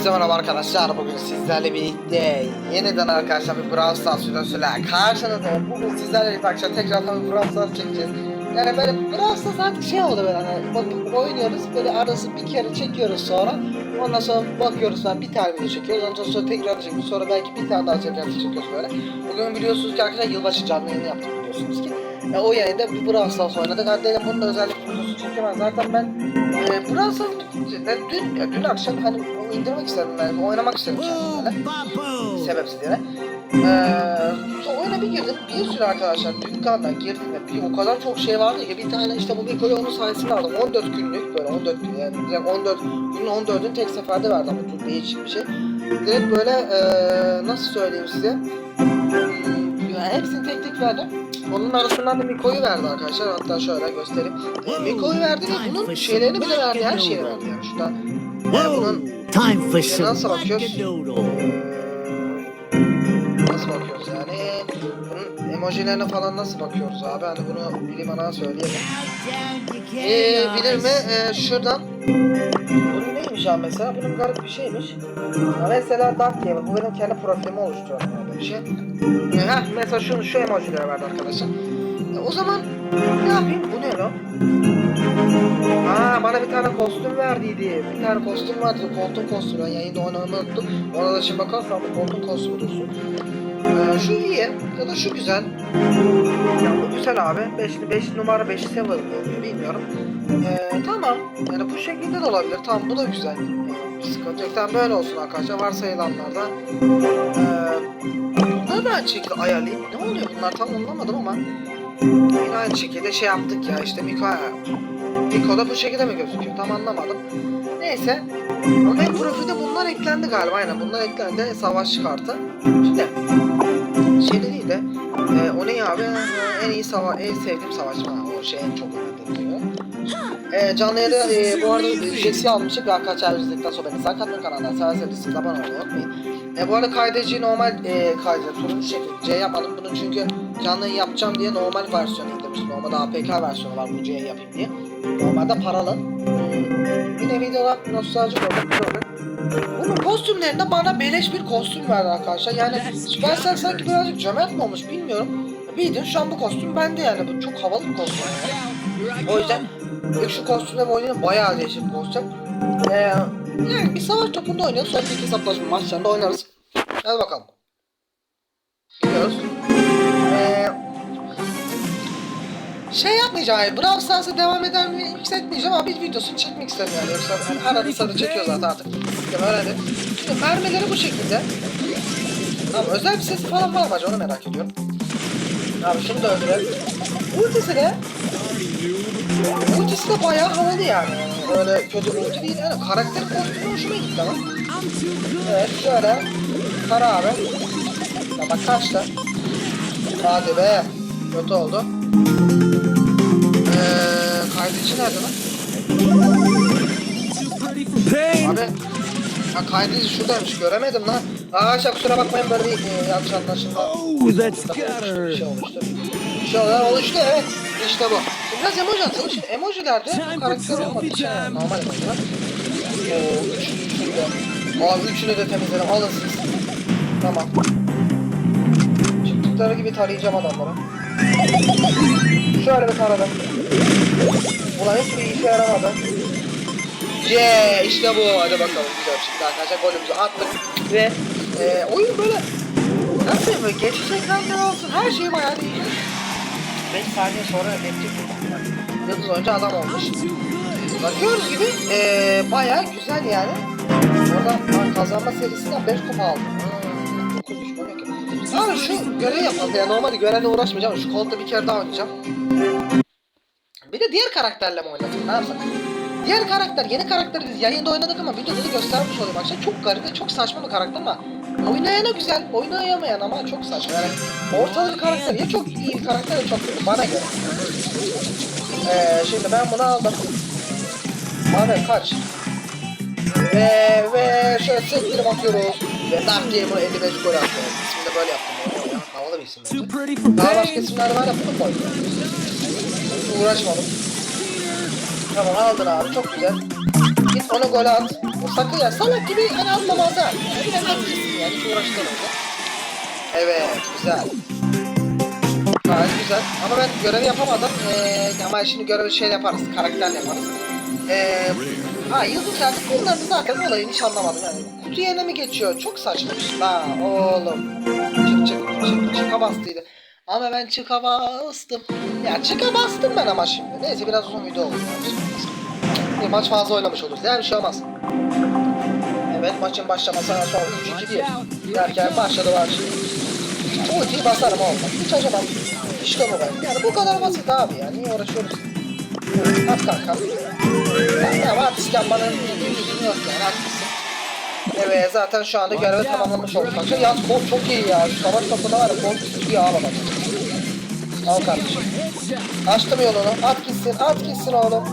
Herkese merhaba arkadaşlar. Bugün sizlerle birlikte yeniden arkadaşlar bir Brawl Stars videosuyla karşınızdayım. Bugün sizlerle birlikte arkadaşlar tekrar bir Brawl Stars çekeceğiz. Yani böyle Brawl Stars artık şey oldu böyle hani bakıp oynuyoruz böyle arası bir kere çekiyoruz sonra ondan sonra bakıyoruz falan bir tane video çekiyoruz ondan sonra tekrar çekiyoruz sonra belki bir tane daha tekrar çekiyoruz böyle. Bugün biliyorsunuz ki arkadaşlar yılbaşı canlı yayını yaptık biliyorsunuz ki. E, o yayında bir Brawl Stars oynadık. Hatta dedim bunun da özellikle videosu çekemem. Zaten ben e, Brawl Stars ben dün, ya dün akşam hani indirmek istedim ben. Oynamak istedim kendimle. Sebepsiz yere. Eee sonra oyuna bir girdim. Bir sürü arkadaşlar dükkandan girdim ve bir o kadar çok şey vardı ki bir tane işte bu bir koyu onun sayesinde aldım. 14 günlük böyle 14 gün yani direkt 14 günün 14'ün tek seferde verdi ama çok değişik bir şey. Direkt böyle eee nasıl söyleyeyim size Hmm, yani hepsini tek tek verdi. Onun arasından da Miko'yu verdi arkadaşlar. Hatta şöyle göstereyim. E, Miko'yu verdi ve bunun şeylerini bile verdi. Her şeyi verdi yani. Şurada bunun Time for some nasıl bakıyoruz? Nasıl bakıyoruz yani? Bunun emojilerine falan nasıl bakıyoruz abi? Hani bunu bilim ana söyleyelim. Eee bilir mi? Ee, şuradan bunun neymiş abi mesela? Bunun garip bir şeymiş. Ha, mesela Dark Game. Bu benim kendi profilimi oluşturan yani bir şey. Ee, heh, mesela şunu şu emojileri verdi arkadaşlar. E, o zaman ne yapayım? Bu ne lan? Aa bana bir tane kostüm verdiydi. Bir tane kostüm vardı. Koltuğun kostümü. Ben yayında oynamayı unuttum. Ona da şimdi bakarsam bu koltuğun kostümü dursun. Ee, şu iyi ya da şu güzel. Ya bu güzel abi. 5 5 numara 5 sever oluyor bilmiyorum. Ee, tamam. Yani bu şekilde de olabilir. Tamam bu da güzel. Bir sıkıntı yok. Tamam böyle olsun arkadaşlar. Varsayılanlarda. Ee, bunları aynı şekilde ayarlayayım. Ne oluyor bunlar tam anlamadım ama. Yine aynı şekilde şey yaptık ya işte Miko Miko da bu şekilde mi gözüküyor tam anlamadım. Neyse. Ama benim profilde bunlar eklendi galiba aynen bunlar eklendi savaşçı kartı. Şimdi şey değil de e, o ne abi en iyi sava en sevdiğim savaşçı ha, o şey en çok diyor. E, canlı yayında e, bu arada ücretsiz almıştık arkadaşlar izledikten sonra beni sakatlı kanalından severseniz abone olmayı unutmayın. E, bu arada kaydedici normal e, kaydı turuncu şekilde yapmadım bunu çünkü canlı yayın yapacağım diye normal versiyonu indirmiştim. Normalde APK versiyonu var bu C'yi yapayım diye. Normalde paralı. Hmm, Yine videolar nostaljik oldu. Bunun kostümlerinde bana beleş bir kostüm verdi arkadaşlar. Yani Supercell sanki birazcık cömert mi olmuş bilmiyorum. Bildiğin şu an bu kostüm bende yani. Bu çok havalı bir kostüm. Yani. O yüzden ilk şu kostümle oynayalım. Bayağı değişik bir kostüm. Ee, yani bir savaş topunda oynayalım. Sonra bir hesaplaşma maçlarında oynarız. Hadi bakalım. Gidiyoruz. Şey yapmayacağım yani Brawl Stars'a devam eder mi hiç etmeyeceğim ama bir videosunu çekmek istedim yani yoksa hani arada sırada çekiyor zaten artık. Sistemi öğrendim. Şimdi mermileri bu şekilde. Tamam özel bir sesi falan var mı acaba? Onu merak ediyorum. Abi şunu da öldürelim. Ultisi de Ultisi de bayağı havalı yani. Öyle kötü ulti değil. Yani karakter kostümü hoşuma gitti ama. Evet şöyle. Kara abi. Ya bak kaçtı. Hadi be. Kötü oldu Eee kaydedici nerede lan? Abi Ha kaydedici şuradaymış göremedim lan. Arkadaşlar kusura bakmayın böyle bir e, yanlış anlaşılma. Oh, that's Bir gutter. şey olmuştu. Bir şey oldu, oluştu evet. İşte bu. Şimdi biraz emoji atalım. Şimdi emojilerde bu karakter için yani normal emojiler. Oo, üçünü üçünü de. Abi üçünü de temizledim. Alın siz. Tamam. Çıktıkları gibi tarayacağım adamları. Şöyle bir taradım. Ulan hiçbir işe yaramadı. Yeah, işte bu. Hadi bakalım güzel şimdi arkadaşlar golümüzü attık ve e, oyun böyle nasıl diyeyim böyle geçiş ekranları olsun her şey bayağı değişti. 5 saniye sonra netlik Yıldız oyuncu adam olmuş. Bakıyoruz gibi e, bayağı güzel yani. Orada kazanma serisinden 5 kupa aldım. Abi şu görev yapalım ya normalde görevle uğraşmayacağım şu kolda bir kere daha oynayacağım. Bir de diğer karakterle mi oynayacağım ne yapsak? Diğer karakter, yeni karakteri biz yayında oynadık ama videoda da göstermiş olayım akşam. Çok garip ve çok saçma bir karakter ama oynayana güzel, oynayamayan ama çok saçma. Yani ortalık karakter ya çok iyi bir karakter ya çok kötü bana göre. Ee, şimdi ben bunu aldım. Bana kaç? Ve ve şöyle sektirip atıyoruz. Ve Dark Gamer 55 gol attı. De böyle yaptım. arada Ya. Havalı bir isim bence. Daha başka isimler var ya bunu koydum. Hiç uğraşmadım. Tamam aldın abi çok güzel. Git onu gol at. Sakın ya salak gibi hani atlamazlar. Yani yani hiç uğraştırmadı. Evet güzel. Gayet güzel. Ama ben görevi yapamadım. Ee, ama şimdi görevi şey yaparız. Karakterle yaparız. Ee, ha yıldız yani bunların zaten olayını hiç anlamadım yani. Kutu yerine mi geçiyor? Çok saçmamış. La oğlum. Çık çık çık çıka bastıydı. Ama ben çıka bastım. Ya çıka bastım ben ama şimdi. Neyse biraz uzun video oldu. Maç fazla oynamış oluruz. Yani bir şey olmaz. Evet maçın başlamasına sonra 3-2 1 derken başladı var şimdi. Ultiyi basarım olmaz. Hiç acımam. İşte bu ben. Yani bu kadar basit abi ya. Niye uğraşıyoruz? At kanka. Ya, ya artist yapmanın lüzumu yok yani haklısın. Evet zaten şu anda görevi tamamlamış olduk kanka. Yalnız kol çok iyi ya. Şu savaş topunda var ya kol iyi ağlama. Al kardeşim. Açtım yolunu. At gitsin, at gitsin oğlum.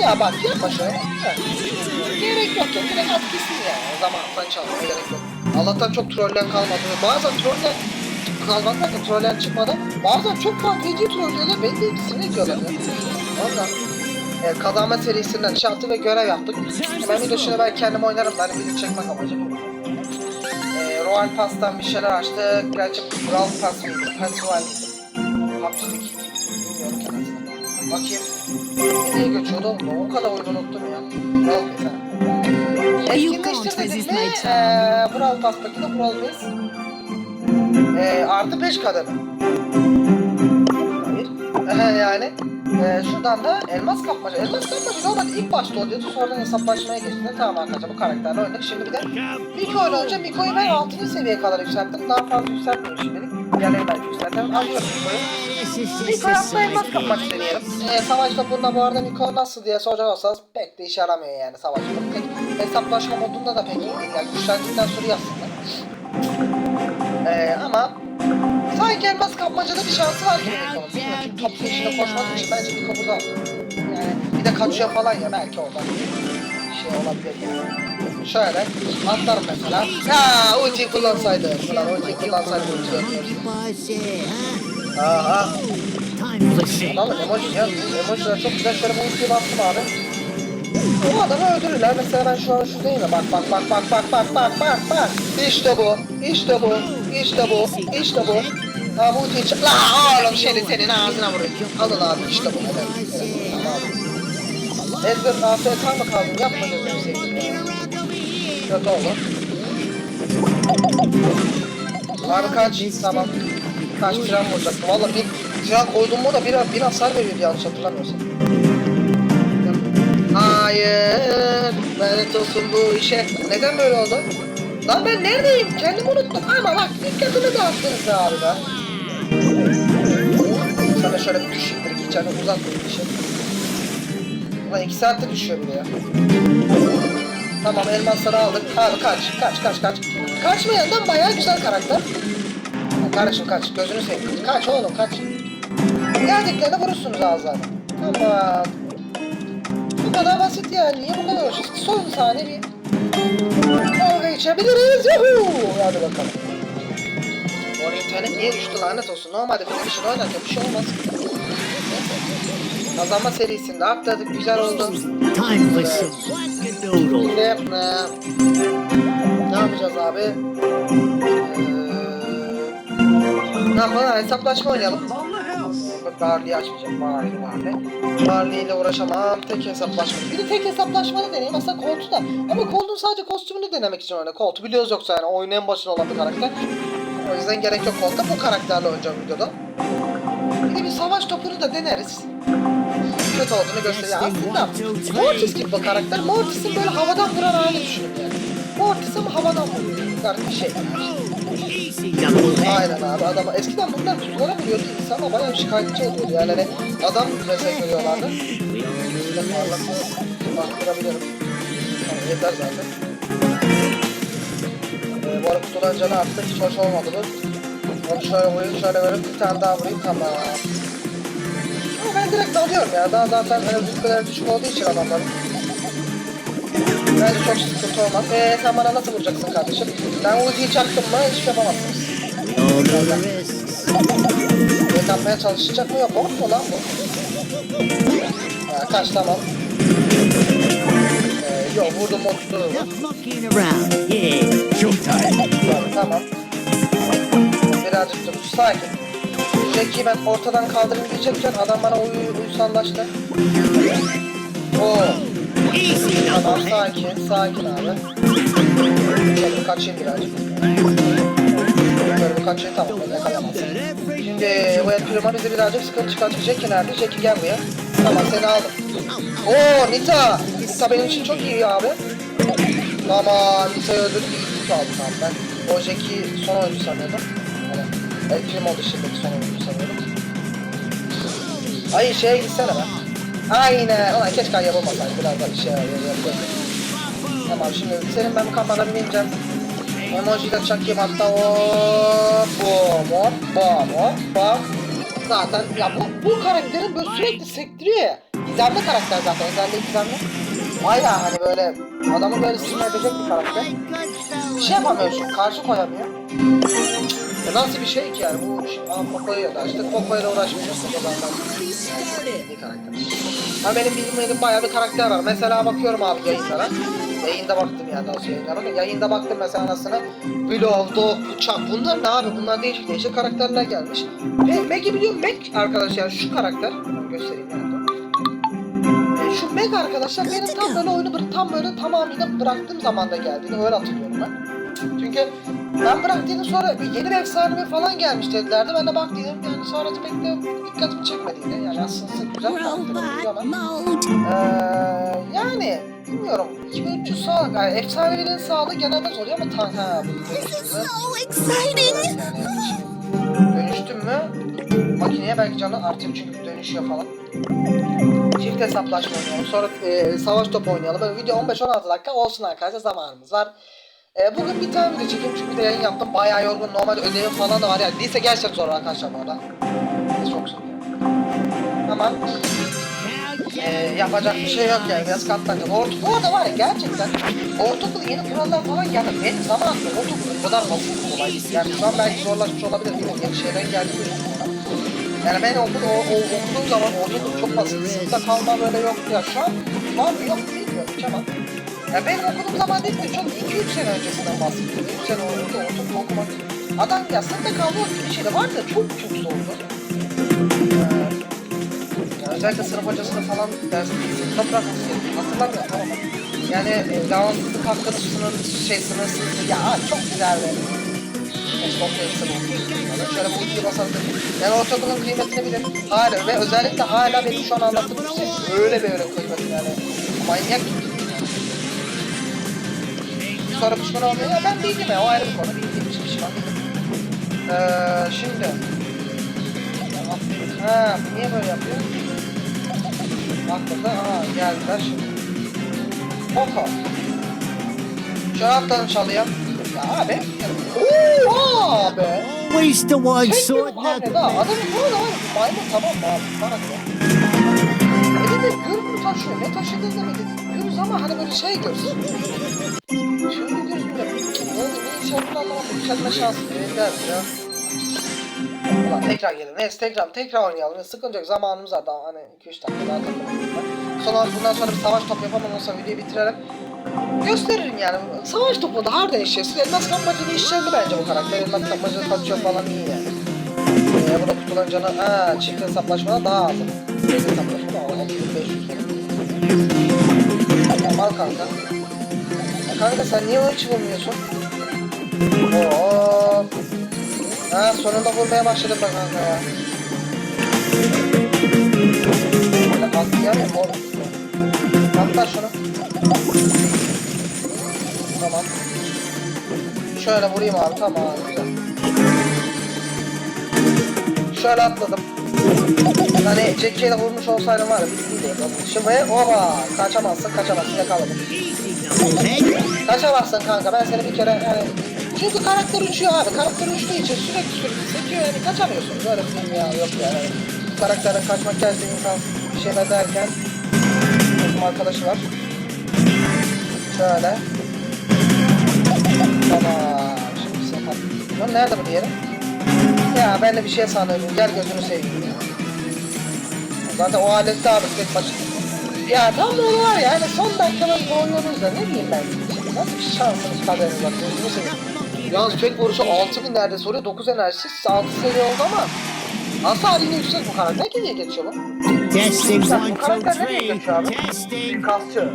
Ya bak yapma şöyle. Heh. Gerek yok ya. Direkt at gitsin ya. O zaman sen çalmaya gerek yok. Allah'tan çok trollen kalmadı. Bazen troller kalmadı derken troller çıkmadı. Bazen çok fantezi trollüyorlar. Beni de sinir ediyorlar ya. Valla. Evet, kazanma serisinden şartı ve görev yaptık. Ben video şimdi ben kendim oynarım. Ben video çekmek amacım. Ee, Royal Pass'tan bir şeyler açtık. Gerçi Brawl Pass mıydı? Festival miydi? PUBG'lik. Bilmiyorum ki nasıl. Bakayım. Nereye geçiyordu oğlum? O kadar oyunu unuttum ya. Brawl Pass ha. You Etkinleştir can't dedik resist mi? charm. Brawl Pass'taki de Brawl Pass. Ee, artı 5 kademe. Hayır. Yani ee, şuradan da elmas kapmaca. Elmas kapmaca normalde ilk başta oluyordu. Sonradan hesaplaşmaya geçtiğinde tamam arkadaşlar bu karakterle oynadık. Şimdi bir de Miko ile önce Miko'yu ben 6. seviyeye kadar yükselttim. Daha fazla yükseltmiyorum şimdilik. Diğerleri belki yükseltirim. Alıyorum Miko'yu. Miko yapma elmas kapmaca deneyelim. Ee, savaş topunda bu arada Miko nasıl diye soracak olsanız pek de işe yaramıyor yani savaş topu. Tek hesaplaşma modunda da pek iyi değil. Yani güçlendikten sonra yazsınlar. Ee, ama sanki elmas kapmacada bir şansı var gibi Miko'nun. Bilmiyorum çünkü top peşine koşmadığı için bence Miko burada. Yani bir de kaçıyor falan ya belki oradan bir şey olabilir yani. Şöyle atlarım mesela. Ya ulti kullansaydı. Ulan ulti kullansaydı ulti dönüyoruz. Aha. Time for shit. Lan emoji ya. Emojiler çok güzel. Şöyle bu ultiyi bastım abi. O adamı öldürürler. Mesela ben şu an şuradayım ya. Bak bak bak bak bak bak bak bak bak. İşte bu. İşte bu. İşte bu. İşte bu. Ha bu ultiyi çek. La oğlum şeyi senin ağzına vuruyor. Alın abi işte bu. Abi. Ezber AFK mı kaldın? Yapma gözünü seveyim ya. Kötü oldu. Abi kaç? Tamam. Kaç plan vuracaktım. Valla bir plan koydum mu da bir, bir hasar veriyordu yanlış hatırlamıyorsam. Hayır. Lanet olsun bu işe. Neden böyle oldu? Lan ben neredeyim? Kendimi unuttum. Ama bak dikkatimi dağıttınız abi be. Sana şöyle bir düşüktür ki içeride uzak bir şey. Ulan iki saatte düşüyor de ya. Tamam elmasları aldık. Abi kaç, kaç, kaç, kaç. Kaçmayandan bayağı güzel karakter. Ya Kardeşim kaç, gözünü seveyim. Kaç oğlum kaç. Geldiklerinde vurursunuz ağızlarına. Tamam. Bu kadar basit yani. Niye bu kadar uğraşıyorsun? Son saniye bir kavga içebiliriz. Yuhuu. Hadi bakalım. İnternet niye düştü lanet olsun. Normalde bir kişi oynarken bir şey olmaz. Kazanma serisinde atladık. Güzel oldu. Şimdi e, ne yapacağız abi? Ee, ne yapalım? Hesaplaşma oynayalım. Barley'i açmayacağım. Barley, Barley. Barley ile uğraşamam. Tek hesaplaşma. Bir de tek hesaplaşma da deneyeyim. Aslında Colt'u da. Ama Colt'un sadece kostümünü denemek için oyna. Colt'u biliyoruz yoksa yani. Oyunun en başında olan bir karakter. O yüzden gerek yok Colt'ta. Bu karakterle oynayacağım videoda. Bir de bir savaş topunu da deneriz. Kötü olduğunu gösteriyor. Aslında Mortis gibi bu karakter. Mortis'in böyle havadan vuran halini düşünün yani. Mortis ama havadan. Garip bir şey. Aynen abi adam eskiden bunlar kutulara vuruyordu insan ama bayağı şikayetçi ediyordu yani hani adam reset veriyorlardı. Şöyle parlatma baktırabilirim. Tamam yeter zaten. Ee, bu arada kutudan canı arttı hiç hoş olmadı bu. Onu şöyle vurayım şöyle verip bir tane daha vurayım tamam. Ama ben direkt dalıyorum ya daha zaten özgürlükleri düşük olduğu için adamların. Bence çok sıkıntı olmaz. Eee sen bana nasıl vuracaksın kardeşim? Ben ultiyi çaktım mı hiçbir şey. Evet yapmaya çalışacak mı yok mu mu lan bu? Ha, kaç tamam. Yok vurdum around. Yeah. Showtime. Tamam, tamam. Birazcık dur. Sakin. Jack'i ben ortadan kaldırayım diyecekken adam bana uy uysallaştı. Oo. Tamam sakin. Sakin abi. Şöyle bir kaçayım birazcık. Böyle kaçayım tamam. Ben yakalayamazsın. Şimdi bu bizi birazcık sıkıntı çıkartacak. Nerede? Jack'i gel buraya. Tamam seni aldım. Oo Nita. Nita benim için çok iyi abi. Tamam Nita'yı öldürdük. İyi aldım abi ben. O Jack'i son oyuncu sanıyordum. Yani El Primo dışındaki son oyuncu sanıyordum. Ay şeye gitsene be. Aynen. Ulan keşke yapılmasaydı. Biraz daha işe yarayabilirdi. Tamam şimdi senin ben bu kampana bineceğim. Emoji'yle çakayım hatta o bom hop bom hop bam. Zaten ya bu, bu karakterin böyle sürekli sektiriyor ya. Gizemli karakter zaten. Özellikle gizemli. Baya hani böyle adamı böyle sinir edecek bir karakter. Bir şey yapamıyorsun. Karşı koyamıyor. Ya nasıl bir şey ki yani bu şey- Aa Poco'ya da işte Poco'yla uğraşmayacağız Poco zaten iyi karakter. Ha benim bilmediğim bayağı bir karakter var. Mesela bakıyorum abi yayınlara. Yayında baktım yani sonra yayınlara. Yayında baktım mesela anasını. Blow, Dog, Bıçak. Bunlar ne abi? Bunlar değişik değişik karakterler gelmiş. Ve Meg'i biliyorum. Meg arkadaşlar şu karakter. Göstereyim nerede. E, şu Meg arkadaşlar benim tam böyle oyunu tam böyle tamamıyla bıraktığım zamanda geldiğini öyle hatırlıyorum ben. Çünkü ben bıraktığını sonra bir yeni bir efsanevi falan gelmiş dedilerdi. Ben de bak dedim yani sonra pek de dikkatimi çekmediydi. Yani aslında güzel bir ama. Ee, yani bilmiyorum. 2300 sağlık. Yani efsanevilerin sağlığı genelde zor ama tan ha. exciting! Dönüştüm mü? Makineye belki canı artıyor çünkü dönüşüyor falan. Çift hesaplaşma oynayalım. Sonra e, savaş topu oynayalım. Böyle video 15-16 dakika olsun arkadaşlar zamanımız var. E, bugün bir tane video çekeyim çünkü bir de yayın yaptım. Bayağı yorgun. Normalde ödevim falan da var yani. Lise gerçekten zor arkadaşlar bu arada. Çok zor. Ama e, yapacak bir şey yok yani. Biraz katlanacağız. Orta, bu arada var ya gerçekten ortaokul yeni kurallar falan geldi. Benim zamanımda ortaokul o kadar basit kolay. Yani şu an belki zorlaşmış olabilir. Bilmiyorum. Yeni şeyler geldi. Yani ben okul, o, o, okuduğum zaman ortaokul çok basit. Sınıfta kalma böyle yoktu ya. Şu an var mı yok bilmiyorum hiç ama. Ya benim okuduğum zaman değil mi? Çok 2-3 sene öncesinden bahsediyorum. 3 sene oldu ortaokul okumak. Adam ya sınıfta kalma bir şey de var da çok çok zordu. Ee, özellikle sınıf hocasını falan ders sınıfta bırakmışsın. Hatırlamıyorum tamam? Yani e, devamsızlık hakkını sınır, şey sınırsız. Ya çok güzeldi. Şöyle bu ikiye basalım. Yani ortaokulun kıymetini bilir. Hala ve özellikle hala benim şu an anlattığım şey öyle böyle kıymetini yani. Manyak gibi. Sonra pişman olmuyor. Ya ben değilim ya o ayrı bir konu. Bildiğim için pişman değilim. Ee, şimdi. Ha niye böyle yapıyor? Aklımda aa geldiler şimdi. Oho. Şöyle atladım çalıya. Ya abi. Oo abi. Always the one sword knucklehead. adamın bu arada var maymun tamam mı abi? Bana diyor. Elinde gür mü taşıyor? Ne taşıdığını mı Gürüz ama hani böyle şey gürüz. Verirler ya. Tekrar gelin. Neyse tekrar tekrar oynayalım. Sıkıntı. Zamanımız var daha hani 2-3 dakika daha takılalım. Sonra bundan sonra bir savaş topu yapalım. Ondan sonra videoyu bitirelim. Gösteririm yani. Savaş topu da hard eşyası. Elmas kapmacını işlendi bence bu karakter. Elmas kapmacını kaçıyor falan iyi yani. Ee, burada kutuların canı ha, çift hesaplaşmada daha az. Çift hesaplaşmada 6500. Normal kanka. Kanka sen niye hiç vurmuyorsun? Oo. Ha sonunda vurmaya başladım bak kanka ya. Böyle benim oğlum. Atla şunu. Tamam. Şöyle vurayım abi tamam güzel. Şöyle atladım. Hani Jackie'yle vurmuş olsaydım var ya yapalım. Şimdi oba kaçamazsın kaçamazsın yakaladım. Kaçamazsın kanka ben seni bir kere yani çünkü karakter uçuyor abi. Karakter uçtuğu için sürekli sürekli sekiyor. Yani kaçamıyorsun. Böyle bir dünya yok yani bu karakterden kaçmak gerçekten insan bir şeyler derken. Takım arkadaşı var. Şöyle. Tamam. Şimdi sapat lan nerede bu diğeri ya ben de bir şey sanıyorum gel gözünü seveyim ya. Zaten o alette abi tek başına. Ya tam öyle var ya. Yani son dakikada koyuyoruz da ne bileyim ben. Nasıl bir şansınız kaderiniz var. Gözünü seveyim. Yalnız tek vuruşu 6000 neredeyse oluyor. 9 enerjisi 6 seviye oldu ama Hasar yine yüksek bu karakter. Ne diye geçiyor bu? Testing one, two, three. Testing. Kasçı.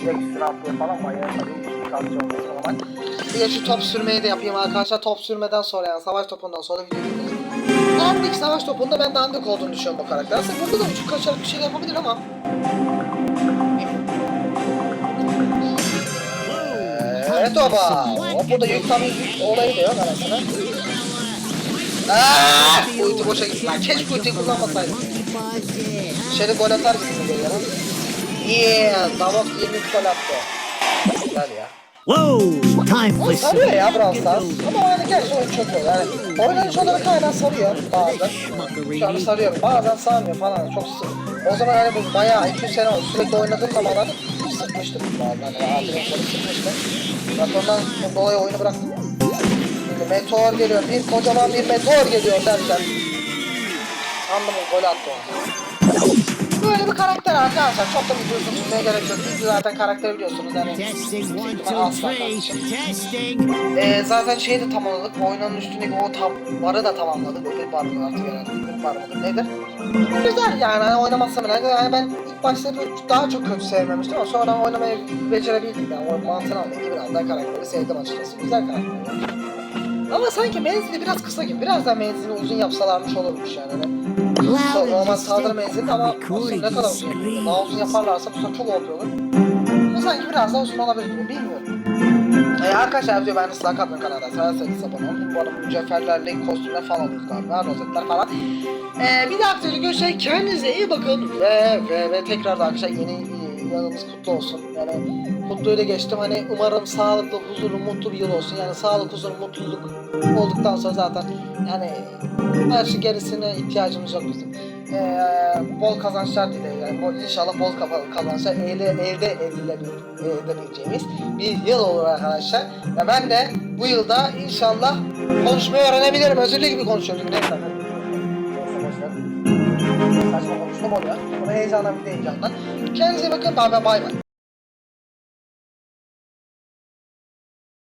Direkt üstüne atlıyor falan bayağı tabii kasçı olması falan. Bir de şu top sürmeyi de yapayım arkadaşlar. Top sürmeden sonra yani savaş topundan sonra videoyu bitiririz. Dandik savaş topunda ben dandik olduğunu düşünüyorum bu karakter. Aslında burada da uçuk kaçarak bir şey yapabilir ama. Evet oba. O burada yük tabi yük olayı da yok arasında. Aaa! Ulti boşa gitti. Lan keşke ultiyi kullanmasaydım. Dışarı gol atar gibi geliyor lan. Yeah! Davos 20 gol attı. Güzel ya. Whoa! Time for sarıyor ya Brawl Stars. Ama yani gerçi oyun çok iyi. Yani oynanış olarak hala sarıyor bazen. Şu an sarıyor. Bazen sarmıyor falan. Çok sık. O zaman hani bu bayağı 200 sene sürekli oynadığım zamanlarda sıkmıştım bazen. Yani abi renkleri sıkmıştım. Zaten ondan dolayı oyunu bıraktım. Şimdi meteor geliyor. Bir kocaman bir meteor geliyor derken. Anladım gol attı o. Böyle bir karakter arkadaşlar. Çok da uzun tutmaya gerek yok. Biz zaten karakteri biliyorsunuz. Yani. Ee, zaten şeyi de tamamladık. Oynanın üstündeki o tam barı da tamamladık. Ödül barı mı artık herhalde. Ödül barı mıdır nedir? Güzel yani hani oynamazsam bile. Yani ben ilk başta daha çok kötü sevmemiştim ama sonradan oynamayı becerebildim. Yani o mantığını anlayınca biraz daha karakteri sevdim açıkçası. Güzel karakter. Ama sanki menzili biraz kısa gibi. Biraz daha menzili uzun yapsalarmış olurmuş yani. Hani normal saldırı menzili ama aslında ne kadar uzun. Daha uzun yaparlarsa bu sefer çok OP olur. Ama sanki biraz daha uzun olabilir gibi bilmiyorum. Ee, arkadaşlar video ben de Slack adlı kanalda severseniz abone olun. Bu arada mücevherler, link kostümler falan oluyor galiba, rozetler falan. Ee, bir dahaki videoda görüşürüz. Kendinize iyi bakın ve ve ve tekrar da arkadaşlar yeni e, yılınız kutlu olsun. Yani mutluyla geçtim. Hani umarım sağlıklı, huzurlu, mutlu bir yıl olsun. Yani sağlık, huzur, mutluluk olduktan sonra zaten yani her şey gerisine ihtiyacımız yok bizim. Ee, bol kazançlar dilerim. Yani bol, inşallah bol kazançlar elde, elde edilebil- edebileceğimiz bir yıl olur arkadaşlar. Ve ben de bu yılda inşallah konuşmayı öğrenebilirim. Özürlü gibi konuşuyorum. Ver. Saçma konuştum oluyor. Bunu heyecandan bir de heyecandan. Kendinize bakın. Bay. bay.